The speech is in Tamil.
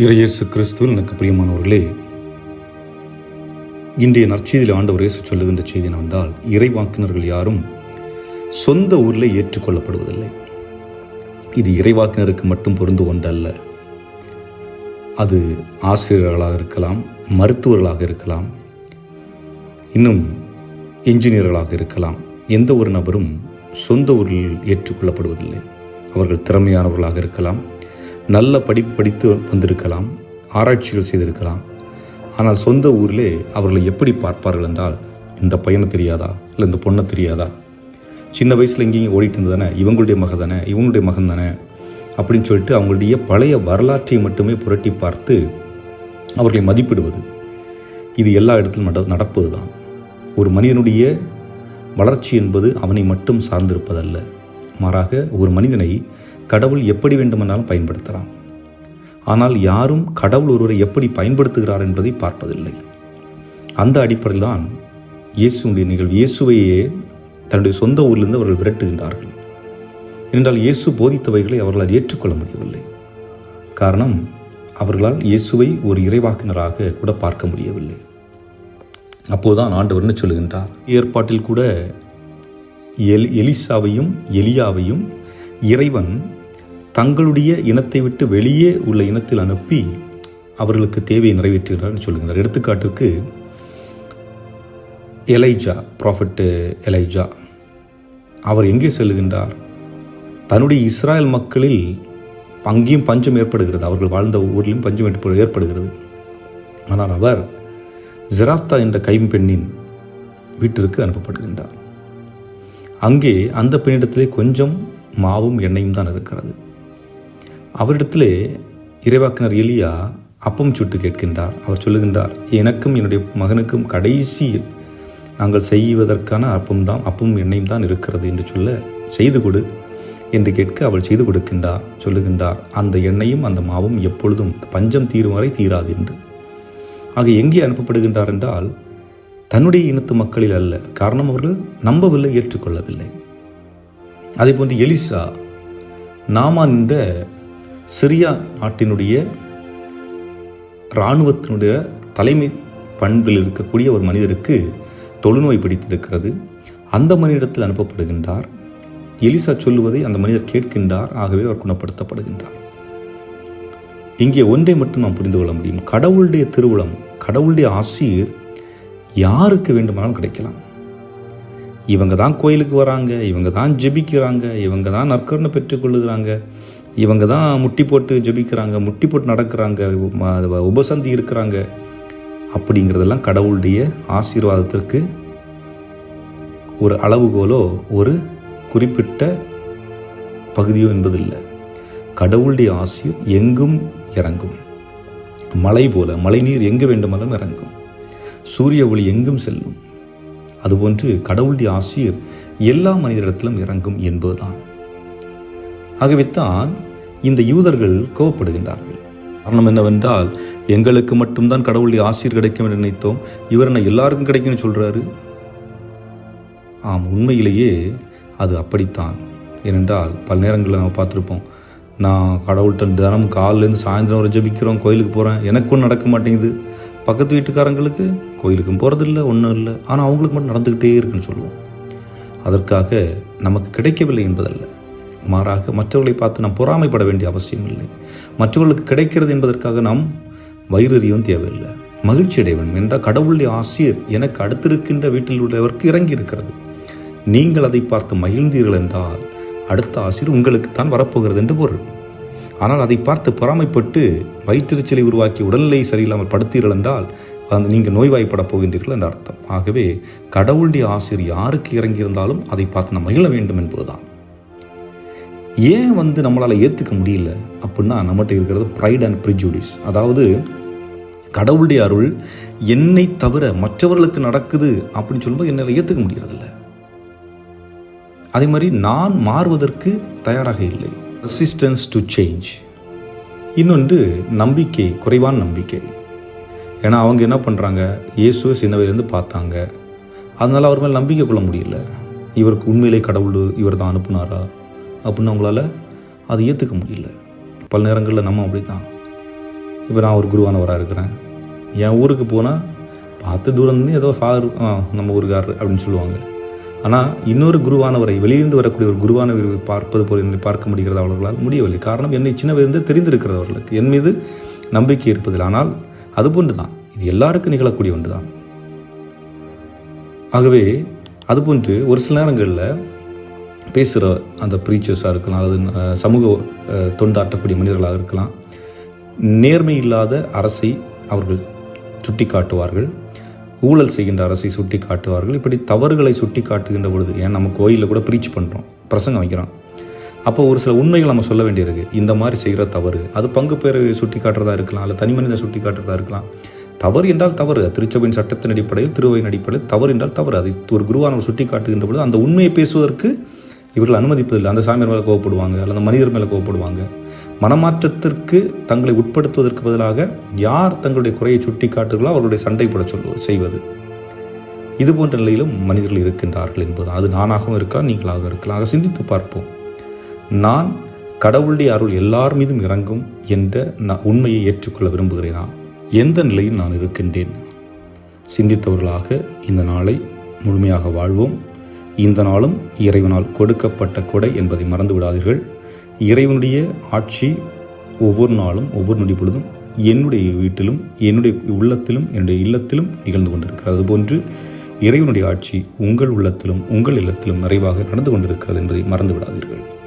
இறையேசு கிறிஸ்துவில் எனக்கு பிரியமானவர்களே இன்றைய நற்செய்தியில் ஆண்டவர் இயேசு சொல்லுகின்ற செய்தி என்னவென்றால் இறைவாக்கினர்கள் யாரும் சொந்த ஊரில் ஏற்றுக்கொள்ளப்படுவதில்லை. இது இறைவாக்கினருக்கு மட்டும் பொருந்து ஒன்றல்ல. அது ஆசிரியர்களாக இருக்கலாம் மருத்துவர்களாக இருக்கலாம் இன்னும் இன்ஜினியர்களாக இருக்கலாம். எந்த ஒரு நபரும் சொந்த ஊரில் ஏற்றுக்கொள்ளப்படுவதில்லை. அவர்கள் திறமையானவர்களாக இருக்கலாம் நல்ல படிப்பு படித்து வந்திருக்கலாம் ஆராய்ச்சிகள் செய்திருக்கலாம். ஆனால் சொந்த ஊரிலே அவர்களை எப்படி பார்ப்பார்கள் என்றால் இந்த பையனை தெரியாதா? இல்லை இந்த பொண்ணை தெரியாதா? சின்ன வயசில் எங்கேயும் ஓடிட்டு இருந்ததானே? இவங்களுடைய மகன் தானே? இவங்களுடைய மகன் தானே? அப்படின்னு சொல்லிட்டு அவங்களுடைய பழைய வரலாற்றை மட்டுமே புரட்டி பார்த்து அவர்களை மதிப்பிடுவது. இது எல்லா இடத்திலும் நட நடப்பது தான் ஒரு மனிதனுடைய வளர்ச்சி என்பது அவனை மட்டும் சார்ந்திருப்பதல்ல. மாறாக ஒரு மனிதனை கடவுள் எப்படி வேண்டுமானாலும் பயன்படுத்தலாம். ஆனால் யாரும் கடவுள் ஒருவரை எப்படி பயன்படுத்துகிறார் என்பதை பார்ப்பதில்லை. அந்த அடிப்படையில் தான் இயேசுடைய நிகழ்வு இயேசுவையே தன்னுடைய சொந்த ஊரிலிருந்து அவர்கள் விரட்டுகின்றார்கள். ஏனென்றால் இயேசு போதித்தவைகளை அவர்களால் ஏற்றுக்கொள்ள முடியவில்லை. காரணம் அவர்களால் இயேசுவை ஒரு இறைவாக்கினராக கூட பார்க்க முடியவில்லை. அப்போதுதான் ஆண்டவர் என்ன சொல்லுகின்றார்? ஏற்பாட்டில் கூட எல் எலிசாவையும் எலியாவையும் இறைவன் தங்களுடைய இனத்தை விட்டு வெளியே உள்ள இனத்தில் அனுப்பி அவர்களுக்கு தேவையை நிறைவேற்றுகிறார்னு சொல்லுகிறார். எடுத்துக்காட்டுக்கு எலைஜா ப்ராஃபிட்டு எலைஜா. அவர் எங்கே செல்லுகின்றார்? தன்னுடைய இஸ்ராயல் மக்களில் அங்கேயும் பஞ்சம் ஏற்படுகிறது. அவர்கள் வாழ்ந்த ஊரிலும் பஞ்சம் ஏற்படுகிறது. ஆனால் அவர் ஜெராப்தா என்ற கைம்பெண்ணின் வீட்டிற்கு அனுப்பப்படுகின்றார். அங்கே அந்த பெண்ணிடத்திலே கொஞ்சம் மாவும் எண்ணெயும் தான் இருக்கிறது. அவரிடத்திலே இறைவாக்கினர் எலியா அப்பம் சுட்டு கேட்கின்றார். அவர் சொல்லுகின்றார் எனக்கும் என்னுடைய மகனுக்கும் கடைசி நாங்கள் செய்வதற்கான அப்பம் தான் அப்பம் எண்ணெயும் தான் இருக்கிறது என்று சொல்ல செய்து கொடு என்று கேட்க அவள் செய்து கொடுக்கின்றார். சொல்லுகின்றார் அந்த எண்ணெயும் அந்த மாவும் எப்பொழுதும் பஞ்சம் தீரும் வரை தீராது என்று. ஆக எங்கே அனுப்பப்படுகின்றார் என்றால் தன்னுடைய இனத்து மக்களில் அல்ல. காரணம் அவர்கள் நம்பவில்லை ஏற்றுக்கொள்ளவில்லை. அதே போன்று எலிசா நாமான் என்ற சிரியா நாட்டினுடைய இராணுவத்தினுடைய தலைமை பண்பில் இருக்கக்கூடிய ஒரு மனிதருக்கு தொழுநோய் பிடித்திருக்கிறது. அந்த மனிதத்தில் அனுப்பப்படுகின்றார். எலிசா சொல்லுவதை அந்த மனிதர் கேட்கின்றார். ஆகவே அவர் குணப்படுத்தப்படுகின்றார். இங்கே ஒன்றை மட்டும் நாம் புரிந்து கொள்ள முடியும். கடவுளுடைய திருவுளம் கடவுளுடைய ஆசீர் யாருக்கு வேண்டுமானாலும் கிடைக்கலாம். இவங்க தான் கோயிலுக்கு வராங்க இவங்க தான் ஜெபிக்கிறாங்க இவங்க தான் நற்கருணை பெற்றுக்கொள்ளுகிறாங்க இவங்க தான் முட்டி போட்டு ஜெபிக்கிறாங்க முட்டி போட்டு நடக்கிறாங்க உபசந்தி இருக்கிறாங்க. அப்படிங்கிறதெல்லாம் கடவுளுடைய ஆசீர்வாதத்திற்கு ஒரு அளவுகோலோ ஒரு குறிப்பிட்ட பகுதியோ என்பதில்லை. கடவுளுடைய ஆசீர் எங்கும் இறங்கும். மழை போல மழைநீர் எங்கு வேண்டுமானாலும் இறங்கும். சூரிய ஒளி எங்கும் செல்லும். அதுபோன்று கடவுளுடைய ஆசீர் எல்லா மனிதரிடத்திலும் இறங்கும் என்பதுதான். ஆகவே தான் இந்த யூதர்கள் கோவப்படுகின்றார்கள் காரணம் என்னவென்றால் எங்களுக்கு மட்டும்தான் கடவுளுடைய ஆசீர் கிடைக்கும் என்று நினைத்தோம். இவர் என்ன எல்லாருக்கும் கிடைக்கும்னு சொல்றாரு? ஆம் உண்மையிலேயே அது அப்படித்தான். ஏனென்றால் பல நேரங்களில் நம்ம பார்த்துருப்போம். நான் கடவுள்கிட்ட தினமும் காலிலேருந்து சாயந்தரம் வரை ஜெபிக்கிறோம் கோயிலுக்கு போகிறேன் எனக்கும் நடக்க மாட்டேங்குது. பக்கத்து வீட்டுக்காரங்களுக்கு கோயிலுக்கும் போகிறதில்ல ஒன்றும் இல்லை. ஆனால் அவங்களுக்கு மட்டும் நடந்துக்கிட்டே இருக்குன்னு சொல்லுவோம். அதற்காக நமக்கு கிடைக்கவில்லை என்பதல்ல. மாறாக மற்றவர்களை பார்த்து நாம் பொறாமைப்பட வேண்டிய அவசியம் இல்லை. மற்றவர்களுக்கு கிடைக்கிறது என்பதற்காக நாம் வைரறியும் தேவையில்லை. மகிழ்ச்சி அடைய வேண்டும் என்றால் கடவுளுடைய ஆசிரியர் எனக்கு அடுத்திருக்கின்ற வீட்டில் உள்ளவருக்கு இறங்கி இருக்கிறது நீங்கள் அதை பார்த்து மகிழ்ந்தீர்கள் என்றால் அடுத்த ஆசிரியர் உங்களுக்குத்தான் வரப்போகிறது என்று பொருள். ஆனால் அதை பார்த்து பொறாமைப்பட்டு வயிற்றுச்சலை உருவாக்கி உடல்நிலை சரியில்லாமல் படுத்தீர்கள் என்றால் அந்த நீங்கள் நோய்வாய்ப்பட போகின்றீர்கள் என்ற அர்த்தம். ஆகவே கடவுளுடைய ஆசிரியர் யாருக்கு இறங்கியிருந்தாலும் அதை பார்த்து நம்ம மகிழ வேண்டும் என்பதுதான். ஏன் வந்து நம்மளால் ஏற்றுக்க முடியல அப்படின்னா நம்மகிட்ட இருக்கிறது ப்ரைட் அண்ட் ப்ரிஜுடிஸ் அதாவது கடவுளுடைய அருள் என்னை தவிர மற்றவர்களுக்கு நடக்குது அப்படின்னு சொல்லும்போது என்னால் ஏற்றுக்க முடியறதில்ல அதே மாதிரி நான் மாறுவதற்கு தயாராக இல்லை. ரெசிஸ்டன்ஸ் டு சேஞ்ச் இன்னொன்று நம்பிக்கை குறைவான நம்பிக்கை. ஏன்னா அவங்க என்ன பண்ணுறாங்க இயேசுவை சின்ன வயதுலேருந்து பார்த்தாங்க. அதனால் அவர் மேலே நம்பிக்கை கொள்ள முடியல. இவருக்கு உண்மையிலே கடவுள் இவர் தான் அனுப்புனாரா? அப்படின்னு அவங்களால அதை ஏற்றுக்க முடியல. பல நேரங்களில் நம்ம அப்படி தான் இப்போ நான் ஒரு குருவானவராக இருக்கிறேன். என் ஊருக்கு போனால் பார்த்து தூரம் ஏதோ ஃபாதர் ஆ நம்ம ஊருக்காரர் அப்படின்னு சொல்லுவாங்க. ஆனால் இன்னொரு குருவானவரை வெளியிருந்து வரக்கூடிய ஒரு குருவானவரை பார்ப்பது போல் என்னை பார்க்க முடிகிறது அவர்களால் முடியவில்லை. காரணம் என்னை சின்ன வயதிலிருந்து தெரிந்திருக்கிறது அவர்களுக்கு. என் மீது நம்பிக்கை இருப்பதில்லை ஆனால் அதுபோன்று தான் இது எல்லாருக்கும் நிகழக்கூடிய ஒன்று தான் ஆகவே அதுபோன்று ஒரு சில நேரங்களில் பேசுகிற அந்த ப்ரீச்சர்ஸாக இருக்கலாம் அல்லது சமூக தொண்டாட்டக்கூடிய தொண்டாற்றக்கூடிய மனிதர்களாக இருக்கலாம். நேர்மை இல்லாத அரசை அவர்கள் சுட்டி காட்டுவார்கள் ஊழல் செய்கின்ற அரசை சுட்டி காட்டுவார்கள் இப்படி தவறுகளை சுட்டி காட்டுகின்ற பொழுது ஏன் நம்ம கோயிலில் கூட ப்ரீச் பண்ணுறோம் பிரசங்கம் வைக்கிறோம். அப்போ ஒரு சில உண்மைகள் நம்ம சொல்ல வேண்டியிருக்கு. இந்த மாதிரி செய்கிற தவறு அது பங்கு பேரை சுட்டி காட்டுறதா இருக்கலாம் அல்லது தனி மனிதன் சுட்டி காட்டுறதா இருக்கலாம். தவறு என்றால் தவறு திருச்சபையின் சட்டத்தின் அடிப்படையில் திருவையின் அடிப்படையில் தவறு என்றால் தவறு. அதை ஒரு குருவானவர் சுட்டி காட்டுகின்ற பொழுது அந்த உண்மையை பேசுவதற்கு இவர்கள் அனுமதிப்பதில்லை. அந்த சாமியார் மேலே கோவப்படுவாங்க அல்லது அந்த மனிதர் மேலே கோவப்படுவாங்க. மனமாற்றத்திற்கு தங்களை உட்படுத்துவதற்கு பதிலாக யார் தங்களுடைய குறையை சுட்டி காட்டுகளோ அவர்களுடைய சண்டை போட சொல்வது செய்வது. இது போன்ற நிலையிலும் மனிதர்கள் இருக்கின்றார்கள் என்பது அது நானாகவும் இருக்கலாம் நீங்களாக இருக்கலாம். ஆக சிந்தித்து பார்ப்போம். நான் கடவுளுடைய அருள் எல்லார் மீதும் இறங்கும் என்ற நான் உண்மையை ஏற்றுக்கொள்ள விரும்புகிறேனா? எந்த நிலையில் நான் இருக்கின்றேன்? சிந்தித்தவர்களாக இந்த நாளை முழுமையாக வாழ்வோம். இந்த நாளும் இறைவனால் கொடுக்கப்பட்ட கொடை என்பதை மறந்து விடாதீர்கள் இறைவனுடைய ஆட்சி ஒவ்வொரு நாளும் ஒவ்வொரு நொடி பொழுதும் என்னுடைய வீட்டிலும் என்னுடைய உள்ளத்திலும் என்னுடைய இல்லத்திலும் நிகழ்ந்து கொண்டிருக்கிறது. அதுபோன்று இறைவனுடைய ஆட்சி உங்கள் உள்ளத்திலும் உங்கள் இல்லத்திலும் நிறைவாக நடந்து கொண்டிருக்கிறது என்பதை மறந்து விடாதீர்கள்